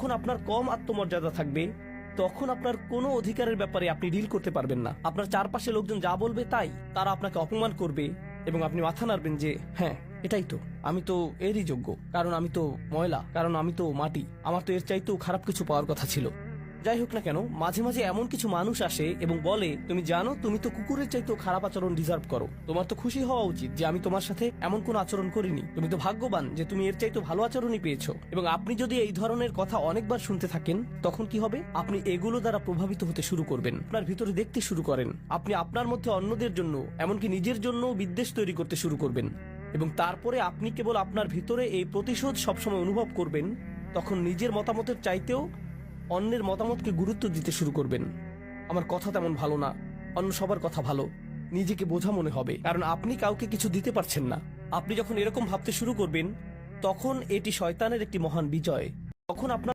যখন আপনার কম আত্মমর্যাদা থাকবে, তখন আপনার কোনো অধিকারের ব্যাপারে আপনি ডিল করতে পারবেন না। আপনার চারপাশে লোকজন যা বলবে তাই, তারা আপনাকে অপমান করবে এবং আপনি মাথা নাড়বেন যে হ্যাঁ এটাই তো। আমি তো এরই যোগ্য। কারণ আমি তো ময়লা, কারণ আমি তো মাটি। আমার তো এর চাইতেও খারাপ কিছু পাওয়ার কথা ছিল। যাই হোক না কেন, মাঝে মাঝে এমন কিছু মানুষ আসে এবং বলে, তুমি জানো, তুমি তো কুকুরের চাইতেও খারাপ আচরণ ডিজার্ভ করো। তোমার তো খুশি হওয়া উচিত যে আমি তোমার সাথে এমন কোন আচরণ করিনি। তুমি তো ভাগ্যবান যে তুমি এর চাইতে ভালো আচরণই পেয়েছ। এবং আপনি যদি এই ধরনের কথা অনেকবার শুনতে থাকেন, তখন কি হবে? আপনি এগুলো দ্বারা প্রভাবিত হতে শুরু করবেন, আপনার ভিতরে দেখতে শুরু করেন। আপনি আপনার মধ্যে অন্যদের জন্য, এমনকি নিজের জন্য বিদ্বেষ তৈরি করতে শুরু করবেন। এবং তারপরে আপনি কেবল আপনার ভিতরে এই প্রতিশোধ সবসময় অনুভব করবেন, তখন নিজের মতামতের চাইতেও অন্যের মতামতকে গুরুত্ব দিতে শুরু করবেন। আমার কথা তেমন ভালো না, অন্য সবার কথা ভালো, নিজেকে বোঝা মনে হবে, কারণ আপনি কাউকে কিছু দিতে পারছেন না। আপনি যখন এরকম ভাবতে শুরু করবেন, তখন এটি শয়তানের একটি মহান বিজয়। তখন আপনার